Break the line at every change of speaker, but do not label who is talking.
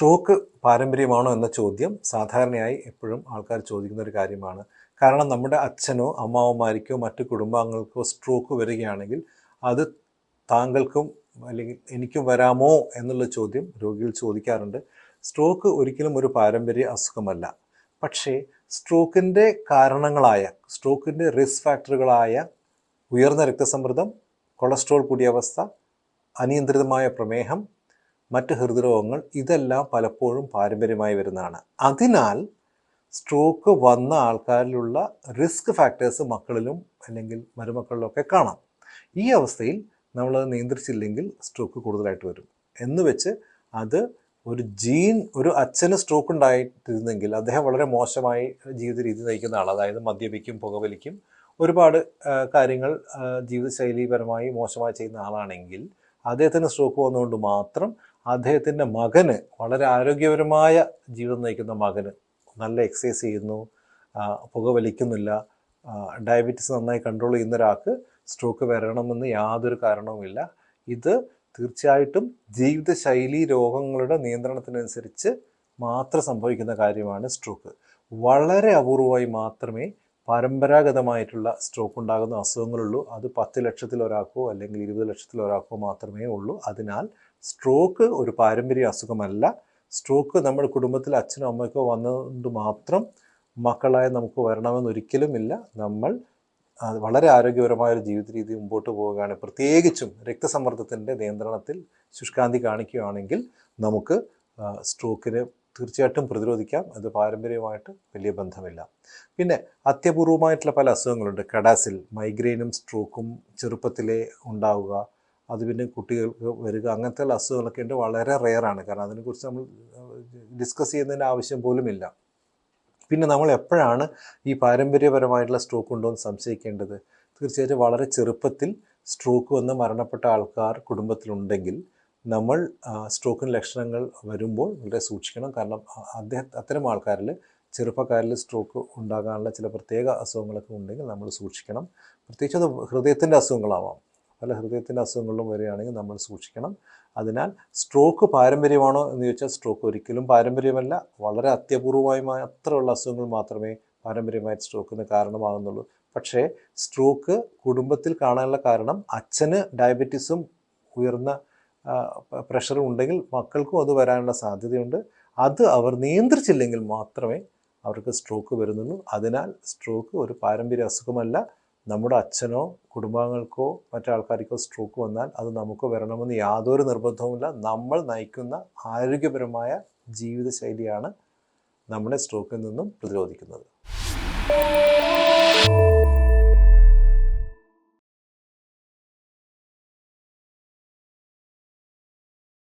Stroke പാരമ്പര്യമാണോ എന്ന ചോദ്യം സാധാരണയായി എപ്പോഴും ആൾക്കാർ ചോദിക്കുന്ന ഒരു കാര്യമാണ്. കാരണം നമ്മുടെ അച്ഛനോ അമ്മാവന്മാർക്കോ മറ്റു കുടുംബാംഗങ്ങൾക്കോ സ്ട്രോക്ക് വരികയാണെങ്കിൽ അത് താങ്കൾക്കും അല്ലെങ്കിൽ എനിക്കും വരാമോ എന്നുള്ള ചോദ്യം രോഗികൾ ചോദിക്കാറുണ്ട്. സ്ട്രോക്ക് ഒരിക്കലും ഒരു പാരമ്പര്യ അസുഖമല്ല. പക്ഷേ സ്ട്രോക്കിന്റെ കാരണങ്ങളായ സ്ട്രോക്കിന്റെ റിസ്ക് ഫാക്ടറുകളായ ഉയർന്ന രക്തസമ്മർദ്ദം കൊളസ്ട്രോൾ കൂടിയ അവസ്ഥ അനിയന്ത്രിതമായ പ്രമേഹം മറ്റ് ഹൃദ്രോഗങ്ങൾ ഇതെല്ലാം പലപ്പോഴും പാരമ്പര്യമായി വരുന്നതാണ്. അതിനാൽ സ്ട്രോക്ക് വന്ന ആൾക്കാരിലുള്ള റിസ്ക് ഫാക്ടേഴ്സ് മക്കളിലും അല്ലെങ്കിൽ മരുമക്കളിലൊക്കെ കാണാം. ഈ അവസ്ഥയിൽ നമ്മളത് നിയന്ത്രിച്ചില്ലെങ്കിൽ സ്ട്രോക്ക് കൂടുതലായിട്ട് വരും. എന്ന് വെച്ച് അത് ഒരു ജീൻ ഒരു അച്ഛന് സ്ട്രോക്ക് ഉണ്ടായിട്ടിരുന്നെങ്കിൽ അദ്ദേഹം വളരെ മോശമായി ജീവിത രീതി നയിക്കുന്ന ആൾ അതായത് മദ്യപിക്കും പുകവലിക്കും ഒരുപാട് കാര്യങ്ങൾ ജീവിതശൈലിപരമായി മോശമായി ചെയ്യുന്ന ആളാണെങ്കിൽ അദ്ദേഹത്തിന് സ്ട്രോക്ക് വന്നുകൊണ്ട് മാത്രം അദ്ദേഹത്തിന്റെ മകന് വളരെ ആരോഗ്യപരമായ ജീവിതം നയിക്കുന്ന മകന് നല്ല എക്സസൈസ് ചെയ്യുന്നു പുക പുകവലിക്കുന്നില്ല ഡയബറ്റീസ് നന്നായി കൺട്രോൾ ചെയ്യുന്ന ഒരാൾക്ക് സ്ട്രോക്ക് വരണമെന്ന് യാതൊരു കാരണവുമില്ല ഇത് തീർച്ചയായിട്ടും ജീവിതശൈലി രോഗങ്ങളുടെ നിയന്ത്രണത്തിനനുസരിച്ച് മാത്രം സംഭവിക്കുന്ന കാര്യമാണ് സ്ട്രോക്ക് വളരെ അപൂർവമായി മാത്രമേ പരമ്പരാഗതമായിട്ടുള്ള സ്ട്രോക്ക് ഉണ്ടാകുന്ന അസുഖങ്ങളുള്ളൂ. അത് പത്ത് ലക്ഷത്തിൽ ഒരാൾക്കോ അല്ലെങ്കിൽ ഇരുപത് ലക്ഷത്തിൽ ഒരാൾക്കോ മാത്രമേ ഉള്ളൂ. അതിനാൽ സ്ട്രോക്ക് ഒരു പാരമ്പര്യ അസുഖമല്ല. സ്ട്രോക്ക് നമ്മുടെ കുടുംബത്തിൽ അച്ഛനോ അമ്മയ്ക്കോ വന്നതുകൊണ്ട് മാത്രം മക്കളായ നമുക്ക് വരണമെന്നൊരിക്കലുമില്ല നമ്മൾ വളരെ ആരോഗ്യപരമായ ഒരു ജീവിത രീതി മുമ്പോട്ട് പോവുകയാണ്. പ്രത്യേകിച്ചും രക്തസമ്മർദ്ദത്തിന്റെ നിയന്ത്രണത്തിൽ ശുഷ്കാന്തി കാണിക്കുകയാണെങ്കിൽ നമുക്ക് സ്ട്രോക്കിന് തീർച്ചയായിട്ടും പ്രതിരോധിക്കാം. അത് പാരമ്പര്യമായിട്ട് വലിയ ബന്ധമില്ല. പിന്നെ അത്യപൂർവമായിട്ടുള്ള പല അസുഖങ്ങളുണ്ട്. കടാസിൽ മൈഗ്രെയിനും സ്ട്രോക്കും ചെറുപ്പത്തിലേ ഉണ്ടാവുക. അത് പിന്നെ കുട്ടികൾക്ക് വരിക. അങ്ങനത്തെ അസുഖങ്ങളൊക്കെ ഉണ്ട്. വളരെ റെയറാണ് കാരണം അതിനെക്കുറിച്ച് നമ്മൾ ഡിസ്കസ് ചെയ്യുന്നതിന്റെ ആവശ്യം പോലുമില്ല പിന്നെ നമ്മൾ എപ്പോഴാണ് ഈ പാരമ്പര്യപരമായിട്ടുള്ള സ്ട്രോക്ക് ഉണ്ടോ എന്ന് സംശയിക്കേണ്ടത്? തീർച്ചയായിട്ടും വളരെ ചെറുപ്പത്തിൽ സ്ട്രോക്ക് വന്ന് മരണപ്പെട്ട ആൾക്കാർ കുടുംബത്തിലുണ്ടെങ്കിൽ നമ്മൾ സ്ട്രോക്കിന് ലക്ഷണങ്ങൾ വരുമ്പോൾ വളരെ സൂക്ഷിക്കണം. കാരണം അദ്ദേഹം അത്തരം ആൾക്കാരിൽ ചെറുപ്പക്കാരിൽ സ്ട്രോക്ക് ഉണ്ടാകാനുള്ള ചില പ്രത്യേക അസുഖങ്ങളൊക്കെ ഉണ്ടെങ്കിൽ നമ്മൾ സൂക്ഷിക്കണം. പ്രത്യേകിച്ച് അത് ഹൃദയത്തിന്റെ അസുഖങ്ങളാവാം. പല ഹൃദയത്തിന്റെ അസുഖങ്ങളിലും വരികയാണെങ്കിൽ നമ്മൾ സൂക്ഷിക്കണം. അതിനാൽ സ്ട്രോക്ക് പാരമ്പര്യമാണോ എന്ന് ചോദിച്ചാൽ സ്ട്രോക്ക് ഒരിക്കലും പാരമ്പര്യമല്ല. വളരെ അത്യപൂർവമായി മാത്രമുള്ള അസുഖങ്ങൾ മാത്രമേ പാരമ്പര്യമായി സ്ട്രോക്കിന് കാരണമാകുന്നുള്ളൂ. പക്ഷേ സ്ട്രോക്ക് കുടുംബത്തിൽ കാണാനുള്ള കാരണം അച്ഛന് ഡയബറ്റീസും ഉയർന്ന പ്രഷറും ഉണ്ടെങ്കിൽ മക്കൾക്കും അത് വരാനുള്ള സാധ്യതയുണ്ട്. അത് അവർ നിയന്ത്രിച്ചില്ലെങ്കിൽ മാത്രമേ അവർക്ക് സ്ട്രോക്ക് വരുന്നുള്ളൂ. അതിനാൽ സ്ട്രോക്ക് ഒരു പാരമ്പര്യ അസുഖമല്ല. നമ്മുടെ അച്ഛനോ കുടുംബാംഗങ്ങൾക്കോ മറ്റാൾക്കാർക്കോ സ്ട്രോക്ക് വന്നാൽ അത് നമുക്ക് വരണമെന്ന് യാതൊരു നിർബന്ധവുമില്ല. നമ്മൾ നയിക്കുന്ന ആരോഗ്യപരമായ ജീവിതശൈലിയാണ് നമ്മുടെ സ്ട്രോക്കിൽ നിന്നും പ്രതിരോധിക്കുന്നത്.